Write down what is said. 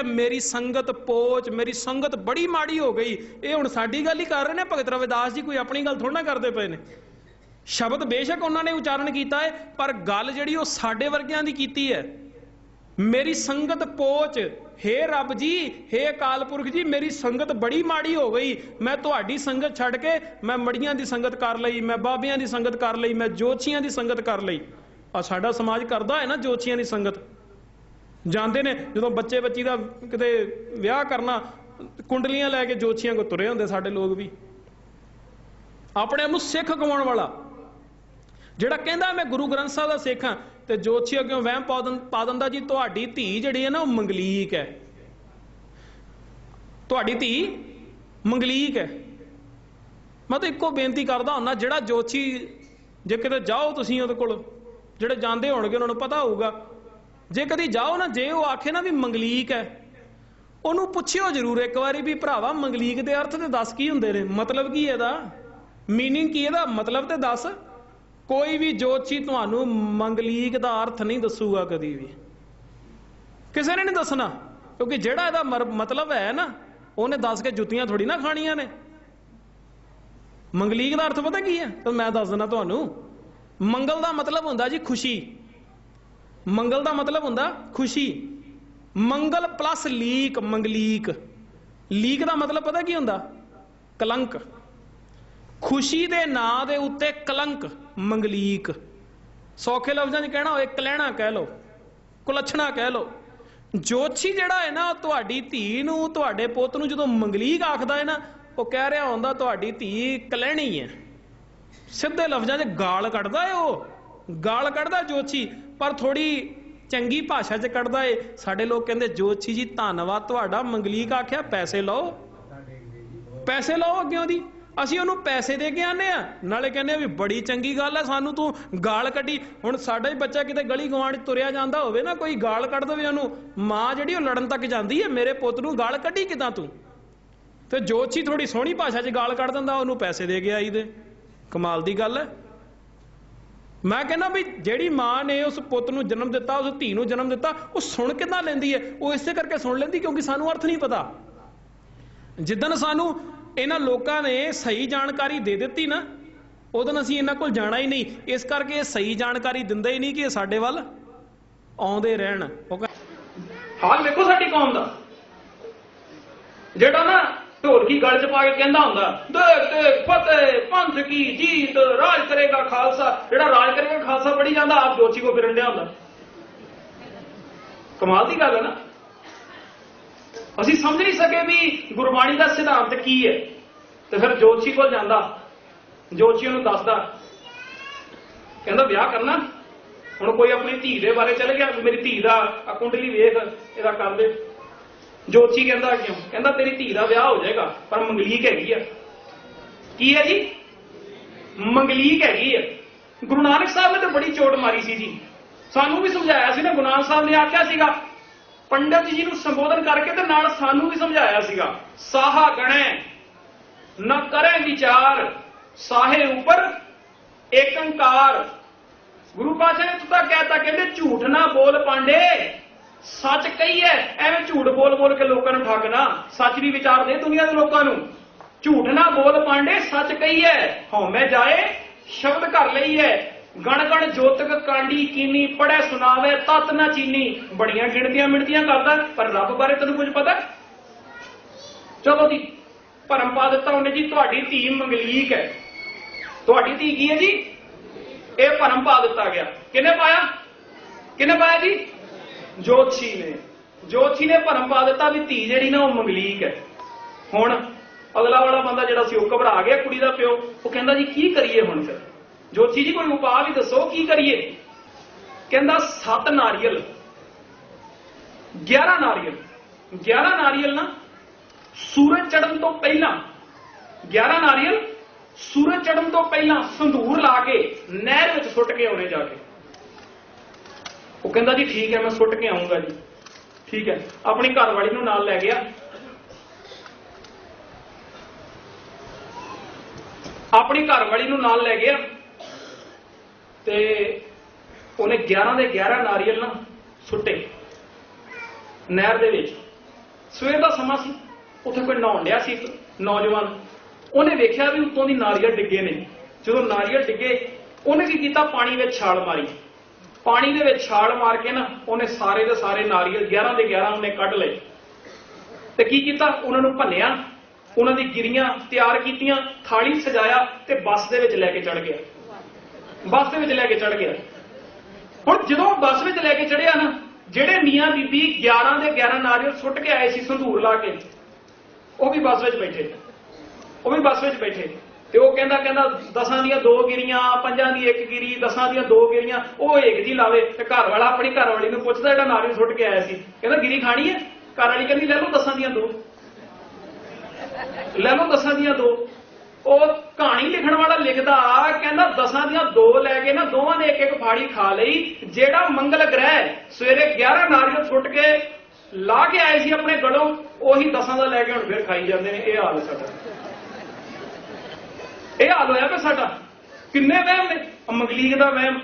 ਹੈ ਮੇਰੀ ਸੰਗਤ ਪੋਚ, ਮੇਰੀ ਸੰਗਤ ਬੜੀ ਮਾੜੀ ਹੋ ਗਈ। ਇਹ ਹੁਣ ਸਾਡੀ ਗੱਲ ਹੀ ਕਰ ਰਹੇ ਨੇ, ਭਗਤ ਰਵਿਦਾਸ ਜੀ ਕੋਈ ਆਪਣੀ ਗੱਲ ਥੋੜਾ ਨਾ ਕਰਦੇ ਪਏ ਨੇ। ਸ਼ਬਦ ਬੇਸ਼ੱਕ ਉਹਨਾਂ ਨੇ ਉਚਾਰਨ ਕੀਤਾ ਹੈ, ਪਰ ਗੱਲ ਜਿਹੜੀ ਉਹ ਸਾਡੇ ਵਰਗਿਆਂ ਦੀ ਕੀਤੀ ਹੈ। ਮੇਰੀ ਸੰਗਤ ਪੋਚ, ਹੇ ਰੱਬ ਜੀ, ਹੇ ਅਕਾਲ ਪੁਰਖ ਜੀ, ਮੇਰੀ ਸੰਗਤ ਬੜੀ ਮਾੜੀ ਹੋ ਗਈ। ਮੈਂ ਤੁਹਾਡੀ ਸੰਗਤ ਛੱਡ ਕੇ, ਮੈਂ ਮੜੀਆਂ ਦੀ ਸੰਗਤ ਕਰ ਲਈ, ਮੈਂ ਬਾਬਿਆਂ ਦੀ ਸੰਗਤ ਕਰ ਲਈ, ਮੈਂ ਜੋਤਸ਼ੀਆਂ ਦੀ ਸੰਗਤ ਕਰ ਲਈ। ਆ ਸਾਡਾ ਸਮਾਜ ਕਰਦਾ ਹੈ ਨਾ ਜੋਤਸ਼ੀਆਂ ਦੀ ਸੰਗਤ। ਜਾਂਦੇ ਨੇ, ਜਦੋਂ ਬੱਚੇ ਬੱਚੀ ਦਾ ਕਿਤੇ ਵਿਆਹ ਕਰਨਾ, ਕੁੰਡਲੀਆਂ ਲੈ ਕੇ ਜੋਤਸ਼ੀਆਂ ਕੋ ਤੁਰੇ ਹੁੰਦੇ ਸਾਡੇ ਲੋਕ ਵੀ। ਆਪਣੇ ਆਪ ਨੂੰ ਸਿੱਖ ਕਮਾਉਣ ਵਾਲਾ। ਜਿਹੜਾ ਕਹਿੰਦਾ, ਮੈਂ ਗੁਰੂ ਗ੍ਰੰਥ ਸਾਹਿਬ ਦਾ ਸਿੱਖ ਹਾਂ, ਤੇ ਜੋਤਸ਼ੀ ਅੱਗੇ ਵਹਿਮ ਪਾ ਦਿੰ- ਪਾ ਦਿੰਦਾ ਜੀ, ਤੁਹਾਡੀ ਧੀ ਜਿਹੜੀ ਹੈ ਨਾ, ਉਹ ਮੰਗਲੀਕ ਹੈ। ਤੁਹਾਡੀ ਧੀ ਮੰਗਲੀਕ ਹੈ। ਮੈਂ ਤਾਂ ਇੱਕੋ ਬੇਨਤੀ ਕਰਦਾ ਹੁੰਨਾ ਜਿਹੜਾ ਜੋਤਸ਼ੀ, ਜੇ ਕਿਤੇ ਜਾਓ ਤੁਸੀਂ ਉਹਦੇ ਕੋਲ, ਜਿਹੜੇ ਜਾਂਦੇ ਹੋਣਗੇ, ਉਹਨਾਂ ਨੂੰ ਪਤਾ ਹੋਊਗਾ। ਜੇ ਕਦੀ ਜਾਓ ਨਾ, ਜੇ ਉਹ ਆਖੇ ਨਾ ਵੀ ਮੰਗਲੀਕ ਹੈ, ਉਹਨੂੰ ਪੁੱਛਿਓ ਜ਼ਰੂਰ ਇੱਕ ਵਾਰੀ ਵੀ ਭਰਾਵਾ ਮੰਗਲੀਕ ਦੇ ਅਰਥ ਤੇ ਦੱਸ ਕੀ ਹੁੰਦੇ ਨੇ? ਮਤਲਬ ਕੀ ਇਹਦਾ? ਮੀਨਿੰਗ ਕੀ ਇਹਦਾ? ਮਤਲਬ ਤੇ ਦੱਸ। ਕੋਈ ਵੀ ਜੋਤਸ਼ੀ ਤੁਹਾਨੂੰ ਮੰਗਲੀਕ ਦਾ ਅਰਥ ਨਹੀਂ ਦੱਸੂਗਾ ਕਦੀ ਵੀ। ਕਿਸੇ ਨੇ ਨਹੀਂ ਦੱਸਣਾ, ਕਿਉਂਕਿ ਜਿਹੜਾ ਇਹਦਾ ਮਰ- ਮਤਲਬ ਹੈ ਨਾ, ਉਹਨੇ ਦੱਸ ਕੇ ਜੁੱਤੀਆਂ ਥੋੜੀ ਨਾ ਖਾਣੀਆਂ ਨੇ। ਮੰਗਲੀਕ ਦਾ ਅਰਥ ਪਤਾ ਕੀ ਹੈ? ਤਾਂ ਮੈਂ ਦੱਸ ਦਿੰਦਾ ਤੁਹਾਨੂੰ, ਮੰਗਲ ਦਾ ਮਤਲਬ ਹੁੰਦਾ ਜੀ ਖੁਸ਼ੀ। ਮੰਗਲ ਦਾ ਮਤਲਬ ਹੁੰਦਾ ਖੁਸ਼ੀ। ਮੰਗਲ ਪਲੱਸ ਲੀਕ, ਮੰਗਲੀਕ। ਲੀਕ ਦਾ ਮਤਲਬ ਪਤਾ ਕੀ ਹੁੰਦਾ? ਕਲੰਕ। ਖੁਸ਼ੀ ਦੇ ਨਾਂ ਦੇ ਉੱਤੇ ਕਲੰਕ, ਮੰਗਲੀਕ। ਸੌਖੇ ਲਫ਼ਜ਼ਾਂ 'ਚ ਕਹਿਣਾ ਹੋਏ, ਕਲਹਿਣਾ ਕਹਿ ਲਓ, ਕੁਲੱਛਣਾ ਕਹਿ ਲਓ। ਜੋਤਸ਼ੀ ਜਿਹੜਾ ਹੈ ਨਾ, ਤੁਹਾਡੀ ਧੀ ਨੂੰ, ਤੁਹਾਡੇ ਪੁੱਤ ਨੂੰ ਜਦੋਂ ਮੰਗਲੀਕ ਆਖਦਾ ਹੈ ਨਾ, ਉਹ ਕਹਿ ਰਿਹਾ ਹੁੰਦਾ, ਤੁਹਾਡੀ ਧੀ ਕਲਹਿਣੀ ਹੈ। ਸਿੱਧੇ ਲਫ਼ਜ਼ਾਂ 'ਚ ਗਾਲ ਕੱਢਦਾ ਹੈ ਉਹ। ਗਾਲ ਕੱਢਦਾ ਜੋਤਸ਼ੀ, ਪਰ ਥੋੜੀ ਚੰਗੀ ਭਾਸ਼ਾ 'ਚ ਕੱਢਦਾ ਏ। ਸਾਡੇ ਲੋਕ ਕਹਿੰਦੇ, ਜੋਤਸ਼ੀ ਜੀ, ਧੰਨਵਾਦ ਤੁਹਾਡਾ। ਮੰਗਲੀਕ ਆਖਿਆ, ਪੈਸੇ ਲਓ। ਪੈਸੇ ਲਓ ਅੱਗੇ ਉਹਦੀ ਅਸੀਂ ਉਹਨੂੰ ਪੈਸੇ ਦੇ ਕੇ ਆਨੇ ਆ ਨਾਲੇ ਕਹਿੰਦੇ ਵੀ ਬੜੀ ਚੰਗੀ ਗੱਲ ਹੈ ਸਾਨੂੰ ਤੂੰ ਗਾਲ ਕੱਢੀ। ਹੁਣ ਸਾਡਾ ਹੀ ਬੱਚਾ ਕਿਤੇ ਗਲੀ ਗਵਾਂਢ ਤੁਰਿਆ ਜਾਂਦਾ ਹੋਵੇ ਨਾ, ਕੋਈ ਗਾਲ ਕੱਢ ਦੇਵੇ ਉਹਨੂੰ। ਮਾਂ ਜਿਹੜੀ ਉਹ ਲੜਨ ਤੱਕ ਜਾਂਦੀ ਹੈ, ਮੇਰੇ ਪੁੱਤ ਨੂੰ ਗਾਲ ਕੱਢੀ ਕਿਦਾਂ ਤੂੰ? ਤੇ ਜੋਤਸ਼ੀ ਥੋੜੀ ਸੋਹਣੀ ਭਾਸ਼ਾ 'ਚ ਗਾਲ ਕੱਢ ਦਿੰਦਾ, ਉਹਨੂੰ ਪੈਸੇ ਦੇ ਕੇ ਆਈ ਦੇ। ਕਮਾਲ ਦੀ ਗੱਲ ਹੈ। ਮੈਂ ਕਹਿੰਦਾ ਵੀ ਜਿਹੜੀ ਮਾਂ ਨੇ ਉਸ ਪੁੱਤ ਨੂੰ ਜਨਮ ਦਿੱਤਾ, ਉਸ ਧੀ ਨੂੰ ਜਨਮ ਦਿੱਤਾ, ਉਹ ਸੁਣ ਕਿੱਦਾਂ ਲੈਂਦੀ ਹੈ? ਉਹ ਇਸੇ ਕਰਕੇ ਸੁਣ ਲੈਂਦੀ ਕਿਉਂਕਿ ਸਾਨੂੰ ਅਰਥ ਨਹੀਂ ਪਤਾ। ਜਿੱਦਨ ਸਾਨੂੰ ਇਹਨਾਂ ਲੋਕਾਂ ਨੇ ਸਹੀ ਜਾਣਕਾਰੀ ਦੇ ਦਿੱਤੀ ਨਾ, ਉਦੋਂ ਅਸੀਂ ਇਹਨਾਂ ਕੋਲ ਜਾਣਾ ਹੀ ਨਹੀਂ। ਇਸ ਕਰਕੇ ਇਹ ਸਹੀ ਜਾਣਕਾਰੀ ਦਿੰਦੇ ਹੀ ਨਹੀਂ ਕਿ ਇਹ ਸਾਡੇ ਵੱਲ ਆਉਂਦੇ ਰਹਿਣ। ਉਹ ਹਾਲ ਵੇਖੋ ਸਾਡੀ ਕੌਮ ਦਾ। ਜਿਹੜਾ ਨਾ ਢੋਲਕੀ ਗਲ ਚ ਪਾ ਕੇ ਕਹਿੰਦਾ ਹੁੰਦਾ, ਦੇਖ ਦੇਖ ਫਤਿਹ, ਪੰਥ ਕੀ ਜੀਤ, ਰਾਜ ਕਰੇਗਾ ਖਾਲਸਾ। ਖਾਲਸਾ ਪੜੀ ਜਾਂਦਾ, ਆਪ ਜੋਤੀ ਕੋ ਫਿਰਨ ਡਿਆ ਹੁੰਦਾ। ਕਮਾਲ ਦੀ ਗੱਲ ਹੈ ਨਾ। ਅਸੀਂ ਸਮਝ ਨਹੀਂ ਸਕੇ ਵੀ ਗੁਰਬਾਣੀ ਦਾ ਸਿਧਾਂਤ ਕੀ ਹੈ। ਤੇ ਫਿਰ ਜੋਤੀ ਕੋਲ ਜਾਂਦਾ ਜੋਤਸ਼ੀ ਉਹਨੂੰ ਦੱਸਦਾ। ਕਹਿੰਦਾ, ਵਿਆਹ ਕਰਨਾ। ਹੁਣ ਕੋਈ ਆਪਣੀ ਧੀ ਦੇ ਬਾਰੇ ਚਲੇ ਗਿਆ, ਵੀ ਮੇਰੀ ਧੀ ਦਾ ਆ ਕੁੰਡਲੀ ਵੇਖ, ਇਹਦਾ ਕਰ ਦੇ। ਜੋਤਸ਼ੀ ਕਹਿੰਦਾ ਕਿਉਂ? ਕਹਿੰਦਾ, ਤੇਰੀ ਧੀ ਦਾ ਵਿਆਹ ਹੋ ਜਾਏਗਾ, ਪਰ ਮੰਗਲੀਕ ਹੈਗੀ ਆ। ਕੀ ਹੈ ਜੀ? ਮੰਗਲੀਕ ਹੈਗੀ ਆ। ਗੁਰੂ ਨਾਨਕ ਸਾਹਿਬ ਨੇ ਤਾਂ ਬੜੀ ਚੋਟ ਮਾਰੀ ਸੀ ਜੀ। ਸਾਨੂੰ ਵੀ ਸਮਝਾਇਆ ਸੀ ਨਾ, ਗੁਰੂ ਨਾਨਕ ਸਾਹਿਬ ਨੇ ਆਖਿਆ ਸੀਗਾ, ਪੰਡਤ ਜੀ ਨੂੰ ਸੰਬੋਧਨ ਕਰਕੇ ਤੇ ਨਾਲ ਸਾਨੂੰ ਵੀ ਸਮਝਾਇਆ ਸੀਗਾ, ਸਾਹਾ ਗਣੈ, ਨਾ ਕਰੇ ਵਿਚਾਰ, ਸਾਹੇ ਉਪਰ ਏਕੰਕਾਰ। ਗੁਰੂ ਪਾਤਸ਼ਾਹ ਨੇ ਤਾਂ ਕਹਿਤਾ, ਕਹਿੰਦੇ, ਝੂਠ ਨਾ ਬੋਲ ਪਾਂਡੇ, ਸੱਚ ਕਹੀ ਕਹੀਏ ਐਵੇਂ ਝੂਠ ਬੋਲ ਬੋਲ ਕੇ ਲੋਕਾਂ ਨੂੰ ਠੱਗਣਾ, ਸੱਚ ਵੀ ਵਿਚਾਰ ਦੇ ਦੁਨੀਆ ਦੇ ਲੋਕਾਂ ਨੂੰ। ਝੂਠ ਨਾ ਬੋਲ ਪਾਂਡੇ, ਸੱਚ ਕਹੀ ਕਹੀਏ ਹਉਮੈ ਜਾਏ ਸ਼ਬਦ ਕਰ ਲਈਏ ਗਣ ਗਣ ਜੋਤਕ ਕਾਂਡੀ ਕੀਨੀ ਪੜੈ ਸੁਣਾਵੇ, ਤਤ ਨਾ ਚੀਨੀ। ਬੜੀਆਂ ਗਿਣਤੀਆਂ ਮਿਣਤੀਆਂ ਕਰਦਾ, ਪਰ ਰੱਬ ਬਾਰੇ ਤੈਨੂੰ ਕੁਝ ਪਤਾ? ਚਲੋ ਜੀ, ਭਰਮ ਪਾ ਦਿੱਤਾ ਉਹਨੇ ਜੀ, ਤੁਹਾਡੀ ਧੀ ਮੰਗਲੀਕ ਹੈ। ਤੁਹਾਡੀ ਧੀ ਕੀ ਹੈ ਜੀ? ਇਹ ਭਰਮ ਪਾ ਦਿੱਤਾ ਗਿਆ। ਕਿਹਨੇ ਪਾਇਆ? ਕਿਹਨੇ ਪਾਇਆ ਜੀ? ਜੋਤਸ਼ੀ ਨੇ। ਜੋਤਸ਼ੀ ਨੇ ਭਰਮ ਪਾ ਦਿੱਤਾ ਵੀ ਧੀ ਜਿਹੜੀ ਨਾ ਉਹ ਮੰਗਲੀਕ ਹੈ। ਹੁਣ ਅਗਲਾ ਵਾਲਾ ਬੰਦਾ ਜਿਹੜਾ ਸੀ ਉਹ ਘਬਰਾ ਗਿਆ ਕੁੜੀ ਦਾ ਪਿਓ। ਉਹ ਕਹਿੰਦਾ ਜੀ, ਕੀ ਕਰੀਏ ਹੁਣ ਫਿਰ? ਜੋਤਸ਼ੀ ਜੀ, ਕੋਈ ਉਪਾਅ ਵੀ ਦੱਸੋ, ਕੀ ਕਰੀਏ? ਕਹਿੰਦਾ, ਸੱਤ ਨਾਰੀਅਲ। 11 ਨਾਰੀਅਲ। 11 ਨਾਰੀਅਲ ਨਾ ਸੂਰਜ ਚੜਨ ਤੋਂ ਪਹਿਲਾਂ 11 ਨਾਰੀਅਲ ਸੂਰਜ ਚੜਨ ਤੋਂ ਪਹਿਲਾਂ ਸੰਧੂਰ ਲਾ ਕੇ ਨਹਿਰ ਵਿੱਚ ਸੁੱਟ ਕੇ ਆਉਣੇ ਜਾ ਕੇ। ਉਹ ਕਹਿੰਦਾ ਜੀ, ਠੀਕ ਹੈ, ਮੈਂ ਸੁੱਟ ਕੇ ਆਉਂਗਾ ਜੀ। ਠੀਕ ਹੈ, ਆਪਣੀ ਘਰ ਵਾਲੀ ਨੂੰ ਨਾਲ ਲੈ ਗਿਆ। ਆਪਣੀ ਘਰਵਾਲੀ ਨੂੰ ਨਾਲ ਲੈ ਗਿਆ। ਤੇ ਉਹਨੇ 11 ਦੇ 11 ਨਾਰੀਅਲ ਨਾ ਸੁੱਟੇ ਨਹਿਰ ਦੇ ਵਿੱਚ। ਸਵੇਰ ਦਾ ਸਮਾਂ ਸੀ। ਉੱਥੇ ਕੋਈ ਨਹਾਉਣ ਡਿਆ ਸੀ ਨੌਜਵਾਨ। ਉਹਨੇ ਵੇਖਿਆ ਵੀ ਉੱਤੋਂ ਦੀ ਨਾਰੀਅਲ ਡਿੱਗੇ ਨੇ। ਜਦੋਂ ਨਾਰੀਅਲ ਡਿੱਗੇ, ਉਹਨੇ ਕੀ ਕੀਤਾ? ਪਾਣੀ ਵਿੱਚ ਛਾਲ ਮਾਰੀ। ਪਾਣੀ ਦੇ ਵਿੱਚ ਛਾਲ ਮਾਰ ਕੇ ਨਾ ਉਹਨੇ ਸਾਰੇ ਦੇ ਸਾਰੇ ਨਾਰੀਅਲ 11 ਦੇ 11 ਉਹਨੇ ਕੱਢ ਲਏ। ਤੇ ਕੀ ਕੀਤਾ? ਉਹਨਾਂ ਨੂੰ ਭੰਨਿਆ। ਉਹਨਾਂ ਦੀ ਗਿਰੀਆਂ ਤਿਆਰ ਕੀਤੀਆਂ, ਥਾਲੀ ਸਜਾਇਆ ਤੇ ਬੱਸ ਦੇ ਵਿੱਚ ਲੈ ਕੇ ਚੜ ਗਿਆ। ਬੱਸ ਦੇ ਵਿੱਚ ਲੈ ਕੇ ਚੜ ਗਿਆ। ਹੁਣ ਜਦੋਂ ਬੱਸ ਵਿੱਚ ਲੈ ਕੇ ਚੜਿਆ ਨਾ, ਜਿਹੜੇ ਮੀਆਂ ਬੀਬੀ 11 ਦੇ 11 ਨਾਰੀਅਲ ਸੁੱਟ ਕੇ ਆਏ ਸੀ ਸੰਧੂਰ ਲਾ ਕੇ, ਉਹ ਵੀ ਬੱਸ ਵਿੱਚ ਬੈਠੇ। ਉਹ ਵੀ ਬੱਸ ਵਿੱਚ ਬੈਠੇ। ਤੇ ਉਹ ਕਹਿੰਦਾ ਕਹਿੰਦਾ ਦਸਾਂ ਦੀਆਂ ਦੋ ਗਿਰੀਆਂ, ਪੰਜਾਂ ਦੀ ਇੱਕ ਗਿਰੀ, ਦਸਾਂ ਦੀਆਂ ਦੋ ਗਿਰੀਆਂ, ਉਹ ਇੱਕ ਜੀ ਲਾਵੇ ਤੇ ਘਰ ਵਾਲਾ ਆਪਣੀ ਘਰ ਵਾਲੀ ਨੂੰ ਪੁੱਛਦਾ ਜਿਹੜਾ ਨਾਰੀਅਲ ਸੁੱਟ ਕੇ ਆਇਆ ਸੀ। ਕਹਿੰਦਾ, ਗਿਰੀ ਖਾਣੀ ਹੈ? ਘਰ ਵਾਲੀ ਕਹਿੰਦੀ, ਲੈ ਲਓ ਦਸਾਂ ਦੀਆਂ ਦੋ। ਲੈ ਲਓ ਦਸਾਂ ਦੀਆਂ ਦੋ। ਉਹ ਕਹਾਣੀ ਲਿਖਣ ਵਾਲਾ ਲਿਖਦਾ, ਕਹਿੰਦਾ ਦਸਾਂ ਦੀਆਂ ਦੋ ਲੈ ਕੇ ਨਾ ਦੋਵਾਂ ਨੇ ਇੱਕ ਇੱਕ ਫਾੜੀ ਖਾ ਲਈ, ਜਿਹੜਾ ਮੰਗਲ ਗ੍ਰਹਿ ਸਵੇਰੇ 11 ਨਾਰੀਅਲ ਸੁੱਟ ਕੇ ਲਾ ਕੇ ਆਏ ਸੀ ਆਪਣੇ ਗਲੋਂ, ਉਹੀ ਦਸਾਂ ਦਾ ਲੈ ਕੇ ਹੁਣ ਫਿਰ ਖਾਈ ਜਾਂਦੇ ਨੇ, ਇਹ ਹਾਲ ਸਾਡਾ। ਇਹ ਹਾਲ ਹੋਇਆ ਪਿਆ ਸਾਡਾ। ਕਿੰਨੇ ਵਹਿਮ ਨੇ? ਮੰਗਲੀਕ ਦਾ ਵਹਿਮ।